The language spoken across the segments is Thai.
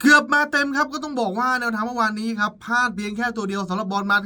เกือบมาเต็มครับก็ต้องบอกว่าแนวทางเมื่อวานนี้ครับพลาดเพียงแค่ตัวเดียวสำหรับบอลมา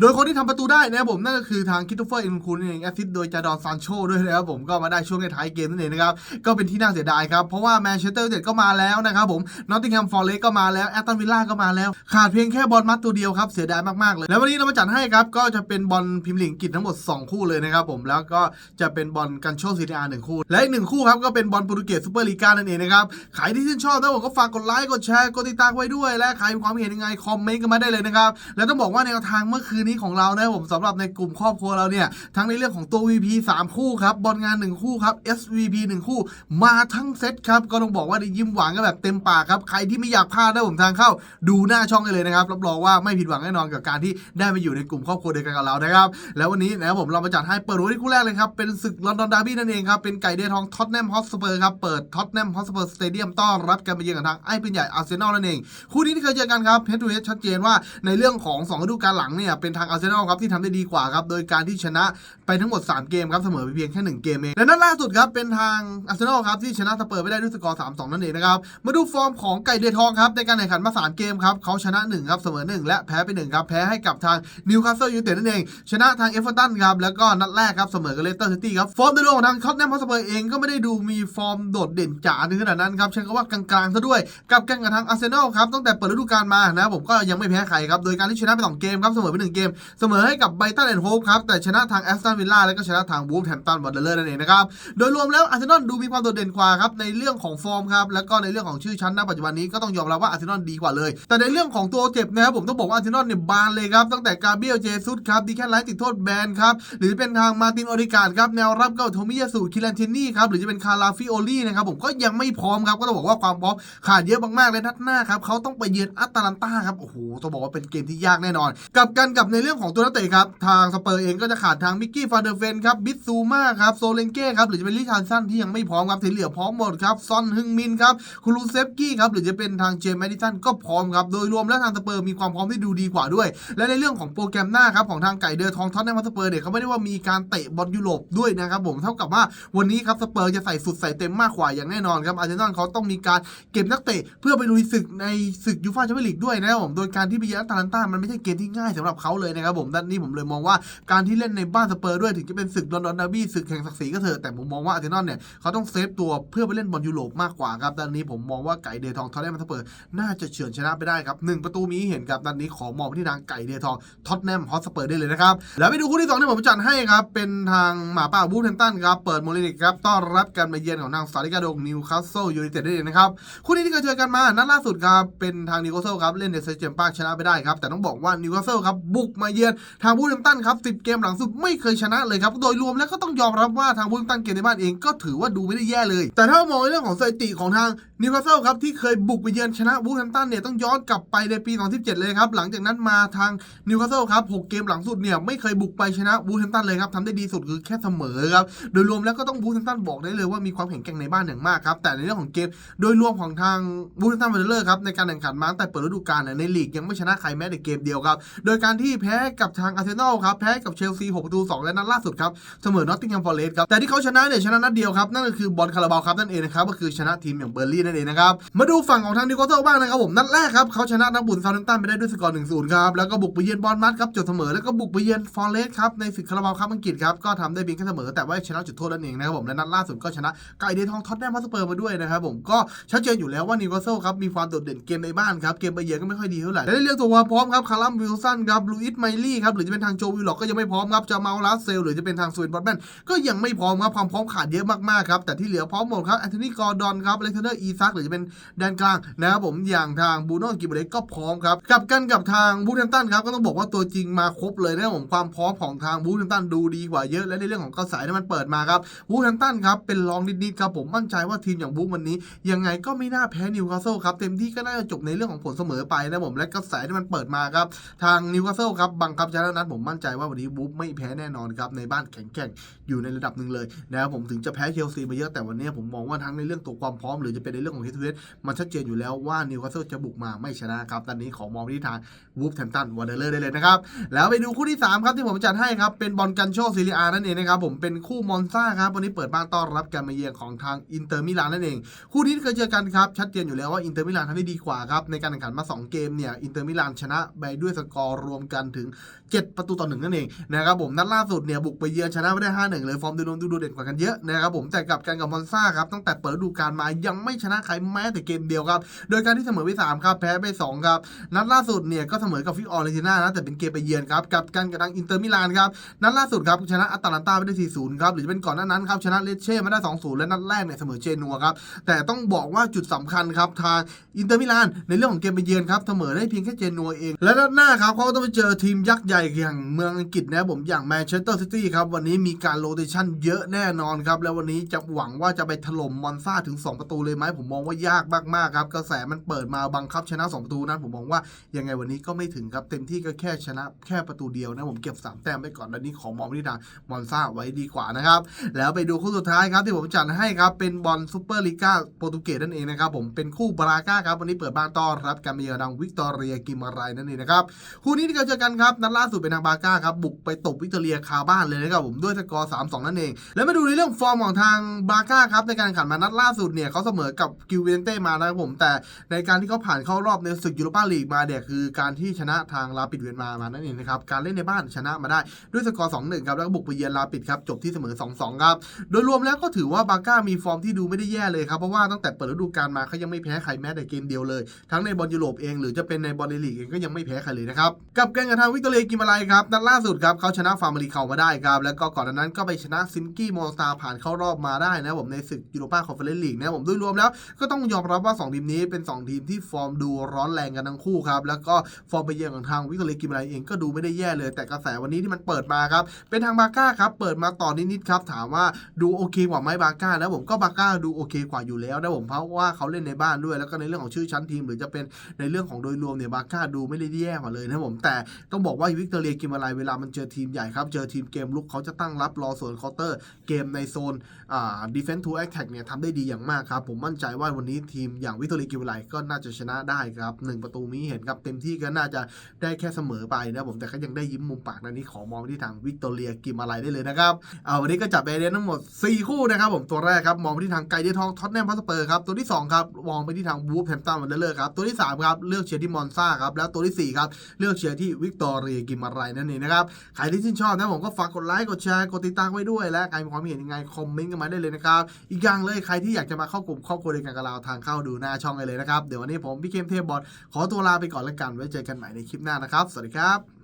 โดยคนที่ทำประตูได้นะครับผมนั่นก็คือทางคิทโตเฟอร์เอ็นคูนเองแอสซิสต์โดยจาดอนซานโชด้วยนะครับผมก็มาได้ช่วงในท้ายเกมนั่นเองนะครับก็เป็นที่น่าเสียดายครับเพราะว่าแมนเชสเตอร์ยูไนเต็ดก็มาแล้วนะครับผมนอตติงแฮมฟอร์เรสก็มาแล้วแอตตันวิลล่าก็มาแล้ว ขาดเพียงแค่บอลมัดตัวเดียวครับเสียดายมากๆเลย แล้ววันนี้เรามาจัดให้ครับก็จะเป็นบอลพิมพ์ลีกอังกฤษทั้งหมด 2 คู่เลยนะครับผมแล้วก็จะเป็นบอลกันโชซีเรียหนึ่งคู่ และอีกหนึ่งคู่ครับก็เป็นบอลโปรตุเกสซูเปอร์ลีกานั่นเองนะครับใครที่ชื่นชอบนะผมก็ฝากกดไลค์กดแชร์กดติดตามไว้ด้วย และใครมีความเห็นยังไงคอมเมนต์กันมาได้เลยนะครับแล้วต้องบอกว่าแนวทางเมื่อคืนนี้ของเรานะผมสำหรับในกลุ่มครอบครัวเราเนี่ยทั้งในเรื่องของตัว VP 3 คู่ครับบอลงาน 1 คู่ครับ SVP 1 คู่ มาทั้งเซตครับก็ต้องบอกว่าได้ยิ้มหวานกันแบบเต็มปากครับใครที่ไม่อยากพลาดได้ผมทางเข้า ดูหน้าช่องได้เลยนะครับรับรองว่าไม่ผิดหวังแน่นอนกับการที่ได้มาอยู่ในกลุ่มครอบครัวเดียวกันกับเรานะครับแล้ววันนี้นะครับผมเรามาจัดให้เปิดหัวที่คู่แรกเลยครับเป็นศึกลอนดอนดาร์บี้นั่นเองครับเป็นไก่เดือทองท็อตแนมฮอตสเปอร์ครับเปิดท็อตแนมฮอตสเปอร์สเตเดียมต้อนรับกันไปเยือนกับทางไอ้เป็นใหญ่อาร์เซนอลนั่นเองคู่นี้ที่เคยเจอกันครับเฮดทูเฮดชัดเจนว่าในเรื่องของ2ฤดูกาลหลังเนี่ยเป็นทางอาร์เซนอลครับที่ทำได้ดีกว่าครับโดยการที่ชนะไปทั้งหมด 3 เกมครับเสมอไปเพียงแค่ 1 เกมเองและนัดล่าสุดครับเป็นทางอาร์เซนอลครับที่ชนะสเปอร์ไปได้ด้วยสกอร์3-2 นั่นเองนะครับมาดูฟอร์มของไก่เดือทองครับในการแข่งขันมา 3 เกมครับเขาชนะ1ครับเสมอ 1 และแพ้ไป1ครับแพ้ให้กับทางนิวคาสเซิลยูไนเต็ดนั่นเองชนะทางเอฟเวอร์ตันครับแล้วก็นัดแรกครับเสมอกับเลสเตอร์ซิตี้ครับฟอร์มโดยรวมของทางท็อตแนมฮอสเปอร์เองก็ไม่ได้ดูมีฟอร์มโดดเด่นจ๋าถึงขนาดนั้นครับใช้คำว่ากลางๆซะด้วยกับการกับทางอาร์เซนอลครับตั้งแต่เปิดฤดูกาลมานะผมก็ยังไม่แพ้ใครครับโดยการที่ชนะไป2เกมครับเสมอไป1เกมเสมอให้กับไบตันแอนด์โฮปครับ แต่ชนะทางแอสตันวิลล่าแล้วก็ชนะทางวูฟแฮมตันวอร์เดอร์นั่นเองนะครับ โดยรวมแล้วอาร์เซนอลดูมีความโดดเด่นกว่าครับในเรื่องของฟอร์มครับแล้วก็ในเรื่องของชื่อชั้นณปัจจุบันนี้ก็ต้องยอมรับว่าอาร์เซนอลดีกว่าเลย แต่ในเรื่องของตัวเจ็บนะครับผมต้องบอกว่าอาร์เซนอลเนี่ยบานเลยครับตั้งแต่กาเบรียลเจซุสครับดีแค่ไลท์ติดโทษแบนครับหรือจะเป็นทางมาตินออริการครับแนวรับก็โทมิยาสุคิรันเทนนี่ครับหรือจะเป็นคาราฟิโอลี่นะครับผมก็ยังไม่พร้อมครับก็ต้องบอกว่าความพร้อมขาดเยอะมากๆเลยนัดหน้าครับเขาต้องไปเยือนอัตแลนตาครับโอ้โหต้องบอกว่าเป็นเกมที่ยากแน่นอน กับกันกับในเรื่องของตัวนักเตะครับ ทางสเปอร์เองก็จะขาดทางมิกกี้ฟาเดอร์เฟนครับบิสซูมาครับโซเลนเก้ครับหรือจะเป็นลิชาร์ดสันที่ยังไม่พร้อมครับที่เหลือพร้อมหมดครับซอนฮึงมินครับคูลูเซฟกี้ครับหรือจะเป็นทางเจมส์แมดิสันก็พร้อมครับโดยรวมแล้วทางสเปอร์มีความพร้อมที่ดูดีกว่าด้วย และในเรื่องของโปรแกรมหน้าครับของทางไก่เดือทองท็อตแนมสเปอร์เนี่ยเขาไม่ได้ว่ามีการเตะบอลยุโรปด้วยนะครับผมเท่ากับว่าวันนี้ครับสเปอร์จะใส่สุดใส่เต็มมากกว่าอย่างแน่นอนครับอาร์เซนอลเขาต้องมีการเก็บนักเตะเพื่อไปลุยศึกในศึกยูฟ่าแชมเปี้ยนลีกด้วยนะครับผมโดยการที่ไปเยือนอัตแลนตามันไม่ใช่เกมที่ง่ายสำหรับเขาเลยนะครับผมด้านนี้ผมเลยมองว่าการที่เล่นในบ้านสเปอร์ด้วยถึงจะเป็นศึกลอนดอนดาร์บี้ศึกแข่งศักดิ์ศรีก็เถอะแต่ผมมองว่าอาร์เซนอลเนี่ยเขาต้องเซฟตัวเพื่อไปเล่นบอลยุโรปมากกว่าครับด้านนี้ผมมองว่าไก่เดทองท็อตแนมสเปอร์น่าจะเฉือนชนะไปได้ครับหนึ่งประตูมีเห็นครับด้านนี้ขอมองไปที่ทางไก่เดทองท็อตแนมฮอตสเปอร์ได้เลยนะครับแล้วไปดูคู่ที่สองที่ผมจัดให้ครับเป็นทางหมาป่าบูธแฮมตันครับเปิดโมลินิกครับต้อนรับการมาเยือนของทางสตาริกาโดงนิวคาสเซิลยูไนเต็ดได้เลยนะครับคู่นี้ที่เคยเจอกันมานัดล่าสุดครับเป็นทางนิวคาสเซิลครับเล่นในเซเจมปาร์ชนะไปได้ครับแต่ต้องบอกว่านิวคาสเซิลครับบุกมาเยือนทางบูธแฮมตันครับ10 เกมหลังสุดไม่เคยชนะเลยครับ โดยรวมแล้วก็ต้องยอมรับว่าทางบูธแฮมตันเกมในบ้านเองก็ถือว่าดูไม่ได้แย่เลย แต่ถ้ามองในเรื่องของสถิติของทาง นิวคาสเซิลครับที่เคยบุกไปเยือนชนะบูธแฮมตันเนี่ยต้องย้อนกลับไปในปี 2017 เลยครับ หลังจากนั้นมาทางนิวคาสเซิลครับ6เกมหลังสุดเนี่ยไม่เคยบุกไปชนะบูธแฮมตันเลยครับทำได้ดีสุดคือแค่เสมอครับ โดยรวมแล้วก็ต้องบูธแฮมตันบอกได้เลยว่ามีความแข็งแกร่งในบ้านอย่างมากครับ แต่ในเรื่องของเกมโดยรวมของทางบูธแฮมตันเวเลอร์ครับในการแข่งขันมาตั้งแต่เปิดฤดูกาลเนี่ยในลีกยังไม่ชนะใครแม้แต่เกมเดียวครับ โดยการที่แพ้กับทางอาร์เซนอลครับแพ้กับเชลซี6ประตู2และนัดล่าสุดครับเสมอนอตติงแฮมฟอร์เรสต์ครับแต่ที่เขาชนะเนี่ยชนะนัดเดียวครับนั่นก็คือบอลคาราบาวครับนั่นเองนะครับก็คือชนะทีมอย่างเบอร์ลี่นั่นเองนะครับ มาดูฝั่งของทางนิวคาสเซิลบ้างนะครับผมนัดแรกครับเขาชนะนักบุญซาวด์ตันไปได้ด้วยสกอร์1-0ครับแล้วก็บุกไปเยือนบอลมัดครับจบเสมอแล้วก็บุกไปเยือนฟอร์เรสต์ครับในศึกคาราบาวครับอังกฤษครับก็ทำได้เพียงแค่เสมอแต่ว่าชนะจุดโทษนั่นเองนะครับผมและนัดล่าสุดก็ชนะไก่เดทองท็อตแนมฮอตสเปอร์มาด้วยนะครับผมก็ชัดเจนอยู่แล้วว่านิวคาสเซิลครับมีความโดดเด่นเกมในบ้านครับเกมไปเยือนก็ไม่ค่อยดีเท่าไหร่และในเรื่องตัวควาพร้อมครับคาร์ลัมวิลสันครับลูอิสไมลี่ครับหรือจะเป็นทางโจวิลล็อกก็ยังไม่พร้อมครับจามาลลัสเซลหรือจะเป็นทางสวีนบอตแมนก็ยังไม่พร้อมครับความพร้อมขาดเยอะมากๆครับแต่ที่เหลือพร้อมหมดครับแอนโทนีกอร์ดอนครับเล็กซานเดอร์อีซกหรือจะเป็นแดนกลางนะครับผมอย่างทางบูโน่กิบเล็กก็พร้อมครับกับกันกับทางบูธแฮมตันครับก็ต้องบอกว่าตัวจริงมาครบเลยนะครับผมความพร้อมของทางบูธแฮมตันดูดีกว่าเยอะและในเรื่องของกระแสที่มันเปิดมาครับบูธแฮมตันครับเป็นรองนิดๆครับผมมั่นใจว่าทีมอย่างบูธวันนี้ ยังไงก็ไม่น่าแพ้นิวคาสเซิลครับเต็มที่ก็น่าจะจบในเรื่องของผลเสมอไปนะผมและกระแสที่มันเปิดมาครับทางนิวคาสเซิลครับบังคับชนะนัดผมมั่นใจว่าวันนี้บูธไม่แพ้แน่นอนครับในบ้านแข็งแข่งอยู่ในระดับหนึ่งเลยนะครับผมถึงจะแพ้เชลซีมาเยอะแต่วันนี้ผมมองว่าทั้งในเรื่องตัวความพร้อมหรือจะเป็นในเรื่องของเฮดทูเฮดมันชัดเจนอยู่แล้วว่านิวคาสเซิลจะบุกมาไม่ชนะครับตอนนี้ขอมองที่ทางวูฟแทมตันวอร์เดอร์ได้เลยนะครับแล้วไปดูคู่ที่ 3 ครับที่ผมจัดให้ครับเป็นบอลกันโชซีเรียนั่นเองนะครับผมเป็นคู่มอนซ่าครับวันนี้เปิดบ้านต้อนรับการมาเยือนของทางอินเตอร์มิลานนั่นเอง คู่นี้เคยเจอกันครับชัดเจนอยู่แล้วว่าอินเตอร์มิลานทำได้ดีกว่าครับในการแข่งขันมา 2 เกมเนี่ยอินเตอร์มิลานชนะไปด้วยสกอร์รวมกันถึง 7 ประตูต่อหนึ่งนั่นเองนะครับผมนัดล่าสุดเนี่ยบุกไปเยือนชนะไปได้ 5-1 เลยฟอร์มดูรวมดูโดดเด่นกว่ากันเยอะนะครับผมแต่กลับกันกับมอนซ่าครับตั้งแต่เปิดฤดูกาลมายังไม่ชนะใครแม้แต่เกมเดียวครับโดยการที่เสมอไปสามครับแพ้ไปสองครับนัดล่าสุดเนี่ยก็เสมอกับฟิกออร์เรนติน่านะแต่เป็นเกมไปเยือนครับกับกันกับทางอินเตอร์มิลานครับนัดล่าสุดครับชนะอัตแลนตาไปได้4-0ครับหรือจะเป็นก่อนหน้านั้นครับชนะเลเช่มาได้ 2-0 และนัดแรกเนี่ยเสมอเจนัวครับแต่ต้องบอกว่าจุดสำคัญครับทางอินเตอร์มิลานในเรื่องของเกมไปเยือนครับเสมอได้เพียงแค่เจนัวเอง และนัดหน้าครับเขาก็ต้องไปเจอทีมยักษ์ใหญ่อย่างเมืองอังกฤษนะผมอย่างแมนเชสเตอร์ซิตี้ครับวันนี้มีการโรเตชันเยอะแน่นอนครับ แล้ววันนี้จะหวังว่าจะไปถล่มมอนซ่าถึง 2 ประตูเลยไหมผมมองว่ายากมากๆครับกระแสมันเปิดมาบังคับชนะ 2 ประตูนั้นผมมองว่ายังไงวันนี้ก็ไม่ถึงครับเต็มที่ก็แค่ชนะแค่ประตูเดียวนะผมเก็บ 3 แต้มไปก่อนแล้วนี้ขอมองที่ทางมอนซาไว้ดีกว่านะครับแล้วไปดูคู่สุดท้ายครับที่ผมจัดให้ครับเป็นบอลซูเปอร์ลีกาโปรตุเกสนั่นเองนะครับผมเป็นคู่บราก้าครับวันนี้เปิดบ้านต้อนรับการมาเยือนทางวิกตอเรียกิมารายนั่นเองนะครับคู่นี้ที่เราเจอกันครับนัดล่าสุดเป็นทางบราก้าครับบุกไปตบวิกตอเรียคาบ้านเลยนะครับผมด้วยสกอร์3-2นั่นเอง แล้วมาดูในเรื่องฟอร์มของทางบราก้าครับในการแข่งขันมานัดล่าสุดเนี่ยเขาเสมอกับกิวเวนเต้มานะครับผมแต่ในการที่เขาผ่านเข้ารอบในศึกยูโรปาลีกมาเนี่ยคือการที่ชนะทางลาปิดเวียนมามานั่นเองนะครับการเล่นในบ้านชนะมาได้ด้วยสกอร์2-1ครับแล้วก็บุกไปเยือนลาปิดครับจบที่เสมอ2-2ครับโดยรวมแล้วก็ถือว่าบาก้ามีฟอร์มที่ดูไม่ได้แย่เลยครับเพราะว่าตั้งแต่เปิดฤดูกาลมาเขายังไม่แพ้ใครแม้แต่เกมเดียวเลย ทั้งในบอลยุโรปเองหรือจะเป็นในบอลลีกเองก็ยังไม่แพ้ใครเลยนะครับกับการกระทำวิกตอเรียกิมาลัยครับนัดล่าสุดครับเขาชนะฟาร์มารีเขามาได้ครับ แล้วก็ก่อนนั้นก็ไปชนะซินกี้มอสตาผ่านเข้ารอบมาได้นะผมในศึกยูโรปาคอนเฟอเรนซ์ลีกนะผมโดยรวมแล้ว ก็ต้องยอมรับว่า 2 ทีมนี้เป็น 2 ทีมที่ฟอร์มดูร้อนแรงกันทั้งคู่ครับ แล้วก็ฟอร์มไปเยือนของทางวิกตอเรียกิมไรเองก็ดูไม่ได้แย่เลย แต่กระแสวันนี้ที่มันเปิดมาครับเป็นทางบาก้าครับเปิดมาต่อนิดๆครับถามว่าดูโอเคกว่าไหมบาก้านะผมก็บาก้าดูโอเคกว่าอยู่แล้วนะผมเพราะว่าเขาเล่นในบ้านด้วย แล้วก็ในเรื่องของชื่อชั้นทีม หรือจะเป็นในเรื่องของโดยรวมเนี่ยบาก้าดูไม่ได้แย่กว่าเลยนะผมแต่ต้องบอกว่าวิิกตอเรียกิมไรเวลามันเจอทีมใหญ่ครับ เจอทีมเกมลุกเขาจะตั้งรับรอส่วนคาน์เตอร์ เกมในโซนอ่า defense to attack เนี่ยทำได้ดีอย่างมากครับ ผมมั่นใจว่าวันนี้ทีมอย่างวิกตอรีกิวไลก็น่าจะชนะได้ครับหนึ่งประตูมีเห็นครับเต็มที่ก็น่าจะได้แค่เสมอไปนะผมแต่ก็ยังได้ยิ้มมุมปากนะนี่ขอมองไปที่ทางวิกตอเรียกิมอะไรได้เลยนะครับเอาวันนี้ก็จับไปเดนทั้งหมด 4 คู่นะครับผมตัวแรกครับมองไปที่ทางไกเดียทองท็อตแนมพัสเปอร์ครับตัวที่2ครับมองไปที่ทางบูฟแฮมตันวันเดอร์ครับตัวที่3ครับเลือกเชียร์ที่มอนซ่าครับแล้วตัวทีสี่4ครับเลือกเชียร์ที่วิกตอเรียกิมอะไรนั่นเองนะครับ ใครที่ชื่นชอบนะผมก็ฝากกดไลค์ กดแชร์ กดติดตามไว้ด้วย และใครมีความเห็นยังไงคอมเมนต์กันมาได้เลยนะครับ อีกอย่างเลยใครที่อยากจะมาเข้ากลุ่มครอบครัวเดียวกันกับเราทางเข้าดูหน้าช่องเลยนะครับ เดี๋ยววันนี้ผมพี่เคมเทพบอลขอตัวลาไปก่อนแล้วกัน ไว้เจอกันใหม่ในคลิปหน้านะครับ สวัสดีครับ